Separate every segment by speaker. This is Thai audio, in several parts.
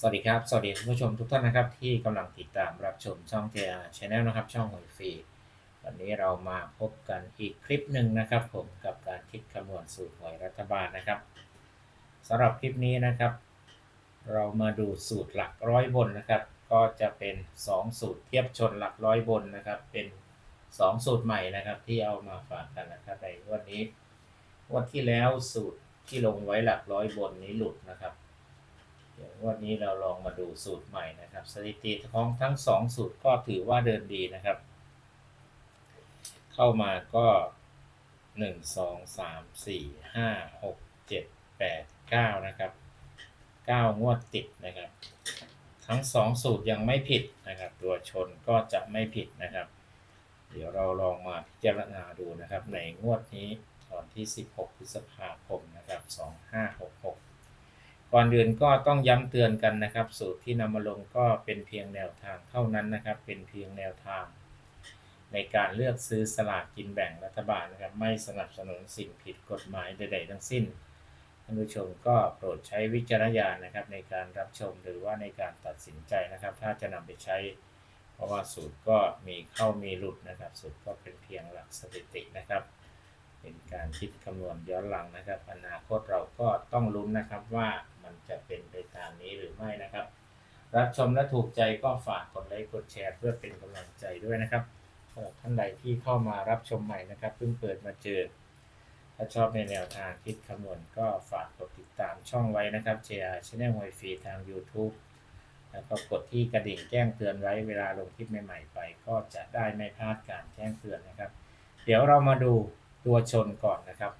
Speaker 1: สวัสดีครับ สวัสดีคุณผู้ชมทุกท่านนะครับ ที่กำลังติดตามรับชมช่อง JR Channel นะครับ ช่องหวยฟรีวันนี้เรามาพบกันอีกคลิปหนึ่งนะครับ ผมกับการคิดคำนวณสูตรหวยรัฐบาลนะครับสำหรับคลิปนี้นะครับ เรามาดูสูตรหลักร้อยบนนะครับ ก็จะเป็น 2 สูตรเทียบชนหลักร้อยบนนะครับ เป็น 2 สูตรใหม่นะครับ ที่เอามาฝากกันนะครับในวันนี้วันที่แล้วสูตรที่ลงไว้หลักร้อยบนนี้หลุดนะครับ เดี๋ยววันนี้เราลองมาดูสูตรใหม่นะครับ สถิติของทั้ง2สูตรก็ถือว่าเดินดีนะครับ เข้ามาก็ 1 2 3 4 5 6 7 8 9 นะครับ 9 งวดติดนะครับ ทั้ง 2 สูตรยังไม่ผิดนะครับ ตัวชนก็จะไม่ผิดนะครับ เดี๋ยวเราลองมาพิจารณาดูนะครับ ในงวดนี้วันที่ 16 พฤษภาคมนะครับ 2566 ก่อนอื่นก็ต้องย้ำเตือนกันนะครับ สูตรที่นำมาลงก็เป็นเพียงแนวทางเท่านั้นนะครับ เป็นเพียงแนวทาง ในการเลือกซื้อสลากกินแบ่งรัฐบาลนะครับ ไม่สนับสนุนสิ่งผิดกฎหมายใด ๆ ทั้งสิ้นท่านผู้ชมก็โปรดใช้วิจารณญาณนะครับ ในการรับชมหรือว่าในการตัดสินใจนะครับ ถ้าจะนำไปใช้ เพราะว่าสูตรก็มีเข้ามีหลุดนะครับ สูตรก็เป็นเพียงหลักสถิตินะครับเป็นการคิดคำนวณย้อนหลังนะครับ อนาคตเราก็ต้องลุ้นนะครับว่า มันจะเป็นไปตามนี้หรือไม่นะครับ รับชมและถูกใจก็ฝากกดไลค์กดแชร์ เพื่อเป็นกำลังใจด้วยนะครับสำหรับท่านใดที่เข้ามารับชมใหม่นะครับเพิ่งเปิดมาเจอ ถ้าชอบในแนวทางคิดคำนวณก็ฝากกดติดตามช่องไว้นะครับ JR Channel หวยฟรีทาง YouTube แล้วก็กดที่กระดิ่งแจ้งเตือนไว้เวลาลงคลิปใหม่ๆไป ก็จะได้ไม่พลาดการแจ้งเตือนนะครับ เดี๋ยวเรามาดูตัวชนก่อนนะครับ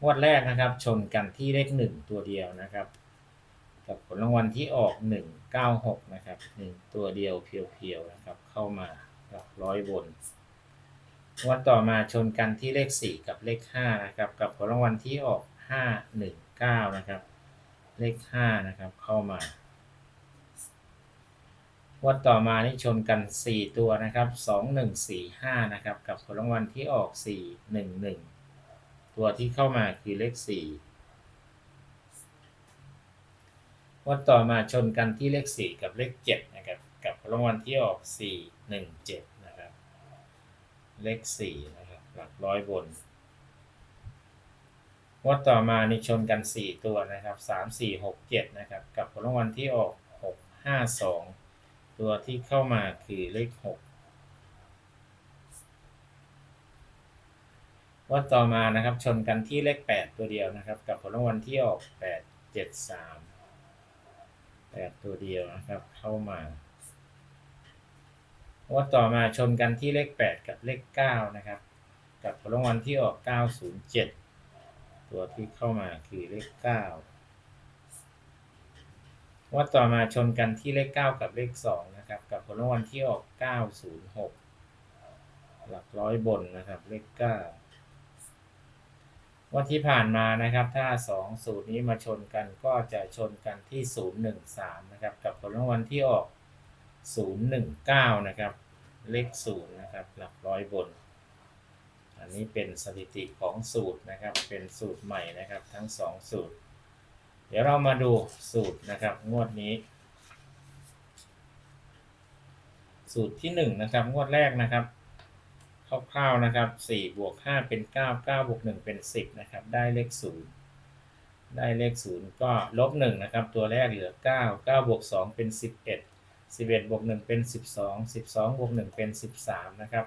Speaker 1: งวดแรกนะครับ ชนกันที่เลขหนึ่งตัวเดียวนะครับ กับผลรางวัลที่ออกหนึ่งเก้าหกนะครับหนึ่งตัวเดียวเพียวๆนะครับ เข้ามาหลักร้อยบนงวดต่อมาชนกันที่เลขสี่กับเลขห้านะครับ กับผลรางวัลที่ออกห้าหนึ่งเก้านะครับ เลขห้านะครับ เข้ามาวัดต่อมานี่ชนกัน 4 ตัวนะครับ 2 1 4 5 นะครับ กับผลรางวัลที่ออก 4 1 1 ตัวที่เข้ามาคือเลขสี่วัดต่อมาชนกันที่เลขสี่กับเลขเจ็ดนะครับ กับรางวัลที่ออกสี่หนึ่งเจ็ดนะครับ เลขสี่นะครับ หลักร้อยบนวัดต่อมาในชนกัน 4 ตัวนะครับ 3 4 6 7 นะครับ กับผลรางวัลที่ออก 6 5 2 ตัวที่เข้ามาคือเลข 6 ว่าต่อมานะครับ ชนกันที่เลข 8 ตัวเดียวนะครับ กับผลรางวัลที่ออก 8 7 3 8 ตัวเดียวนะครับ เข้ามาว่าต่อมาชนกันที่เลข 8 กับเลข 9 นะครับ กับผลรางวัลที่ออก 907 ตัวที่เข้ามาคือเลข 9ว่าต่อมาชนกันที่เลข 9 กับเลข 2 นะครับ กับผลรางวัลที่ออก 906 หลักร้อยบนนะครับเลข 9 วันที่ผ่านมานะครับ ถ้า 2 สูตรนี้มาชนกันก็จะชนกันที่ 013 นะครับ กับผลรางวัลที่ออก 019 นะครับ เลข 0 นะครับ หลักร้อยบน อันนี้เป็นสถิติของสูตรนะครับ เป็นสูตรใหม่นะครับ ทั้ง 2 สูตร เดี๋ยวเรามาดูสูตรนะครับ งวดนี้ สูตรที่หนึ่งนะครับ งวดแรกนะครับ คร่าวๆนะครับสี่บวกห้าเป็นเก้าเก้าบวกหนึ่งเป็นสิบนะครับได้เลขศูนย์ได้เลขศูนย์ก็ลบหนึ่งนะครับตัวแรกเหลือเก้าเก้าบวกสองเป็นสิบเอ็ดสิบเอ็ดบวกหนึ่งเป็นสิบสองสิบสองบวกหนึ่งเป็นสิบสามนะครับ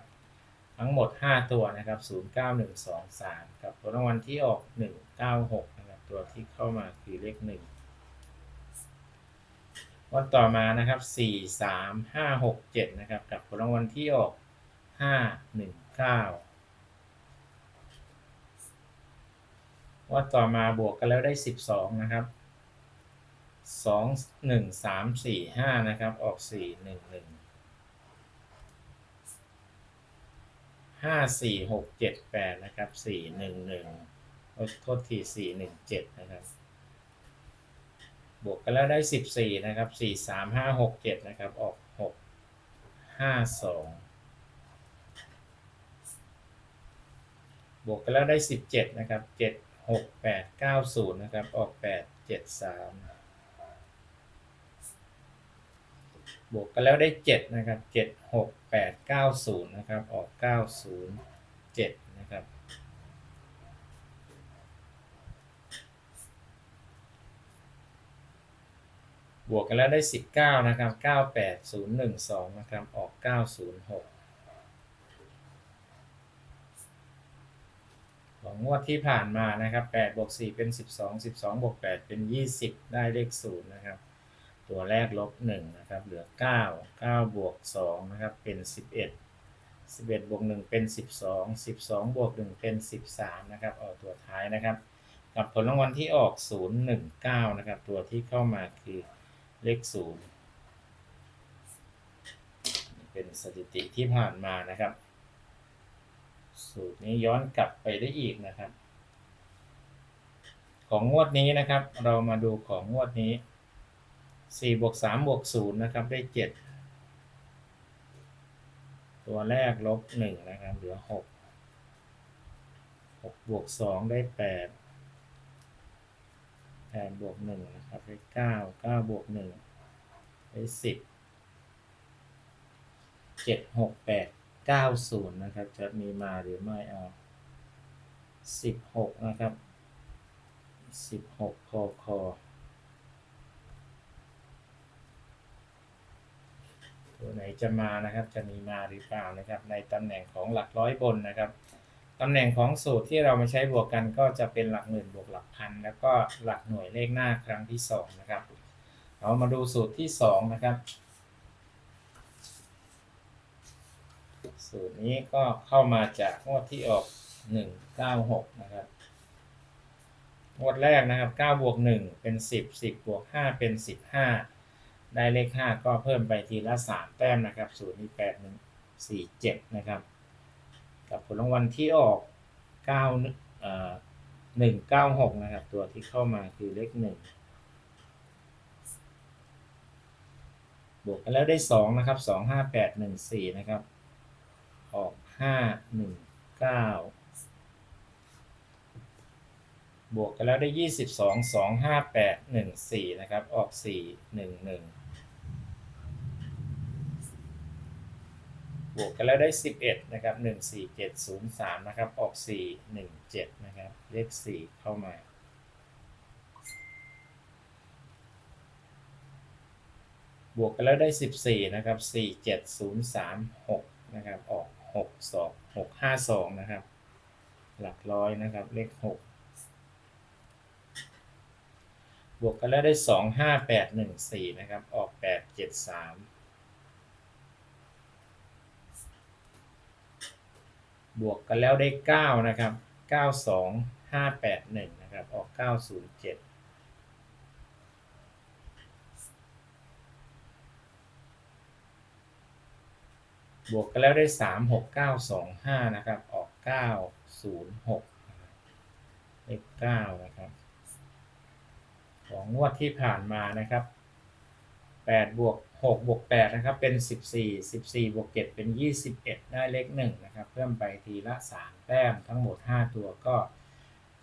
Speaker 1: ทั้งหมดห้าตัวนะครับศูนย์เก้าหนึ่งสองสามกับผลรางวัลที่ออกหนึ่งเก้าหกนะครับตัวที่เข้ามาคือเลขหนึ่งวันต่อมานะครับสี่สามห้าหกเจ็ดนะครับกับผลรางวัลที่ออก ห้าหนึ่งเก้าวันต่อมาบวกกันแล้วได้สิบสองนะครับสองหนึ่งสามสี่ห้านะครับ ออกสี่หนึ่งหนึ่งห้าสี่หกเจ็ดแปดนะครับสี่หนึ่งหนึ่งโทษทีสี่หนึ่งเจ็ดนะครับ บวกกันแล้วได้สิบสี่นะครับสี่สามห้าหกเจ็ดนะครับ ออกหกห้าสอง บวกกันแล้วได้ 17 นะครับ 7 6 8 9 0 นะครับ ออก 8 7 3 บวกกันแล้วได้ 7 นะครับ 7 6 8 9 0 นะครับ ออก 9 0 7 นะครับ บวกกันแล้วได้ 19 นะครับ 9 8 0 1 2 นะครับ ออก 9 0 6 ของงวดที่ผ่านมานะครับแปดบวกสี่เป็นสิบสองสิบสองบวกแปดเป็นยี่สิบได้เลขศูนย์นะครับ ตัวแรกลบหนึ่งนะครับ เหลือเก้าเก้าบวกสองนะครับเป็นสิบเอ็ดสิบเอ็ดบวกหนึ่งเป็นสิบสองสิบสองบวกหนึ่งเป็นสิบสามนะครับออกตัวท้ายนะครับ กับผลรางวัลที่ออกศูนย์หนึ่งเก้านะครับ ตัวที่เข้ามาคือเลขศูนย์เป็นสถิติที่ผ่านมานะครับ สูตรนี้ย้อนกลับไปได้อีกนะครับ ของงวดนี้นะครับ เรามาดูของงวดนี้สี่บวกสามบวกศูนย์นะครับ ได้เจ็ดตัวแรกลบหนึ่งนะครับ เหลือหกหกบวกสองได้แปดแปดบวกหนึ่งนะครับ ได้เก้าเก้าบวกหนึ่งได้สิบเจ็ ดหกแปดเก้าศูนย์นะครับ จะมีมาหรือไม่เอาสิบหกนะครับสิบหกคอคอตัวไหนจะมานะครับ จะมีมาหรือเปล่านะครับ ในตำแหน่งของหลักร้อยบนนะครับตำแหน่งของสูตรที่เรามาใช้บวกกันก็จะเป็นหลักหมื่นบวกหลักพัน แล้วก็หลักหน่วยเลขหน้าครั้งที่สองนะครับ เรามาดูสูตรที่สองนะครับ สูตรนี้ก็เข้ามาจากงวดที่ออกหนึ่งเก้าหกนะครับงวดแรกนะครับ9บวก1เป็น10 10บวก5เป็น15ได้เลข5ก็เพิ่มไปทีละ3แต้มนะครับสูตรนี้8 1 4 7นะครับ กับผลรางวัลที่ออก9เอ่อ1 9 6นะครับ ตัวที่เข้ามาคือเลข1บวกกันแล้วได้2นะครับ2 5 8 1 4นะครับ ออก5 1 9บวกกันแล้วได้ยี่สิบสองสองห้าแปดหนึ่งสี่นะครับ ออกสี่หนึ่งหนึ่งบวกกันแล้วได้สิบเอ็ดนะครับหนึ่งสี่เจ็ดศูนย์สามนะครับ ออกสี่หนึ่งเจ็ดนะครับ เลขสี่เข้ามาบวกกันแล้วได้สิบสี่นะครับสี่เจ็ดศูนย์สามหกนะครับ ออก หกสองหกห้าสองนะครับ หลักร้อยนะครับเลขหกบวกกันแล้วได้สองห้าแปดหนึ่งสี่นะครับ ออกแปดเจ็ดสามบวกกันแล้วได้เก้านะครับเก้าสองห้าแปดหนึ่งนะครับ ออกเก้าศูนย์เจ็ด บวกกันแล้วได้สามหกเก้าสองห้านะครับ ออกเก้าศูนย์หกเลขเก้านะครับ ของงวดที่ผ่านมานะครับแปดบวกหกบวกแปดนะครับ เป็นสิบสี่สิบสี่บวกเจ็ดเป็นยี่สิบเอ็ดได้เลขหนึ่งนะครับ เพิ่มไปทีละสามแต้มทั้งหมดห้าตัวก็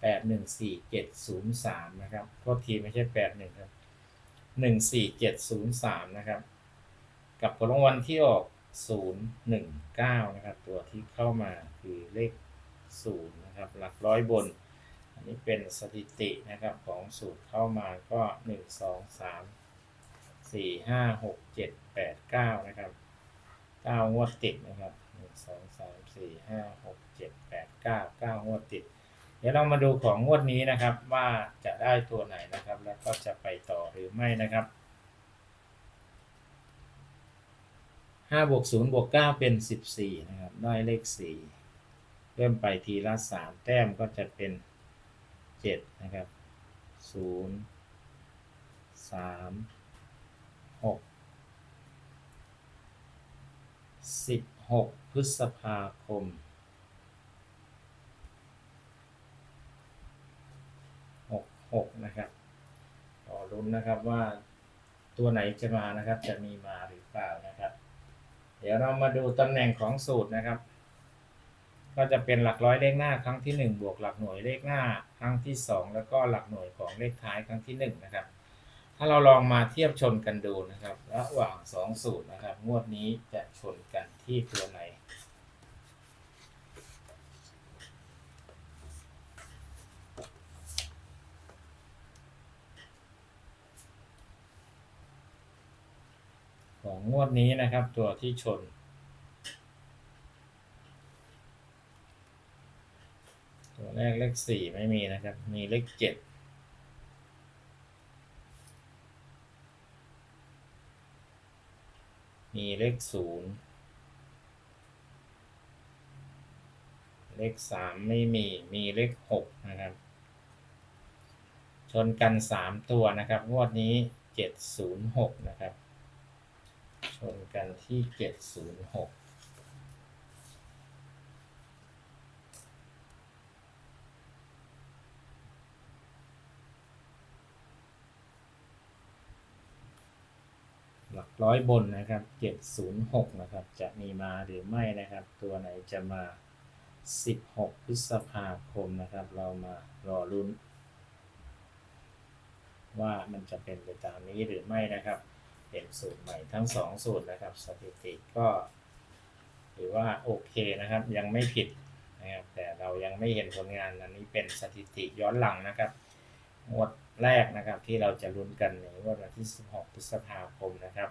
Speaker 1: แปดหนึ่งสี่เจ็ดศูนย์สามนะครับโทษทีไม่ใช่แปดหนึ่งครับหนึ่งสี่เจ็ดศูนย์สามนะครับ กับผลรางวัลที่ออก ศูนย์หนึ่งเก้านะครับ ตัวที่เข้ามาคือเลขศูนย์นะครับ หลักร้อยบน อันนี้เป็นสถิตินะครับของสูตรเข้ามาก็หนึ่งสองสามสี่ห้าหกเจ็ดแปดเก้านะครับเก้างวดติดนะครับหนึ่งสองสามสี่ห้าหกเจ็ดแปดเก้าเก้างวดติด เดี๋ยวเรามาดูของงวดนี้นะครับว่าจะได้ตัวไหนนะครับ แล้วก็จะไปต่อหรือไม่นะครับ ห้าบวกศูนย์บวกเก้าเป็นสิบสี่นะครับได้เลขสี่เพิ่มไปทีละสามแต้มก็จะเป็นเจ็ดนะครับศูนย์สามหกสิบหกพฤษภาคมหกหกนะครับขอรุ้นนะครับว่าตัวไหนจะมานะครับจะมีมาหรือเปล่านะครับ เดี๋ยวเรามาดูตำแหน่งของสูตรนะครับ ก็จะเป็นหลักร้อยเลขหน้าครั้งที่ 1 บวกหลักหน่วยเลขหน้าครั้งที่ 2 แล้วก็หลักหน่วยของเลขท้ายครั้งที่ 1 นะครับ ถ้าเราลองมาเทียบชนกันดูนะครับ ระหว่างสองสูตรนะครับ งวดนี้จะชนกันที่ตัวไหน ของงวดนี้นะครับ ตัวที่ชน ตัวแรกเลขสี่ไม่มีนะครับ มีเลขเจ็ดมีเลขศูนย์เลขสามไม่มี มีเลขหกนะครับ ชนกันสามตัวนะครับ งวดนี้เจ็ดศูนย์หกนะครับ นกันที่เจ็ดศูนย์หกหลักร้อยบนนะครับเจ็ดศูนย์หกนะครับ จะมีมาหรือไม่นะครับ ตัวไหนจะมาสิบหกพฤษภาคมนะครับ เรามารอลุ้นว่ามันจะเป็นไปตามนี้หรือไม่นะครับ เป็นสูตรใหม่ทั้งสองสูตรนะครับ สถิติก็ถือว่าโอเคนะครับยังไม่ผิดนะครับแต่เรายังไม่เห็นผลงานอันนี้เป็นสถิติย้อนหลังนะครับงวดแรกนะครับที่เราจะลุ้นกันในวดวันที่ 16 พฤษภาคมนะครับ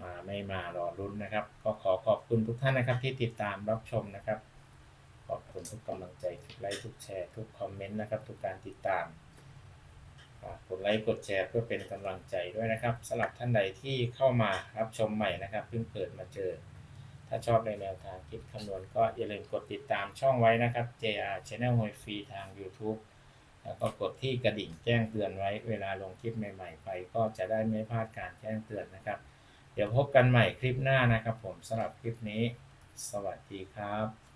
Speaker 1: มาไม่มารอลุ้นนะครับ ก็ขอขอบคุณทุกท่านนะครับที่ติดตามรับชมนะครับ ขอบคุณทุกกำลังใจทุกไลค์ทุกแชร์ทุกคอมเมนต์นะครับทุกการติดตาม ฝากกดไลค์กดแชร์เพื่อเป็นกำลังใจด้วยนะครับสำหรับท่านใดที่เข้ามารับชมใหม่นะครับเพิ่งเปิดมาเจอ ถ้าชอบในแนวทางคิดคำนวณก็อย่าลืมกดติดตามช่องไว้นะครับ JR Channel หวยฟรีทาง YouTube แล้วก็กดที่กระดิ่งแจ้งเตือนไว้เวลาลงคลิปใหม่ ๆ ไป ก็จะได้ไม่พลาดการแจ้งเตือนนะครับ เดี๋ยวพบกันใหม่คลิปหน้านะครับ ผมสำหรับคลิปนี้ สวัสดีครับ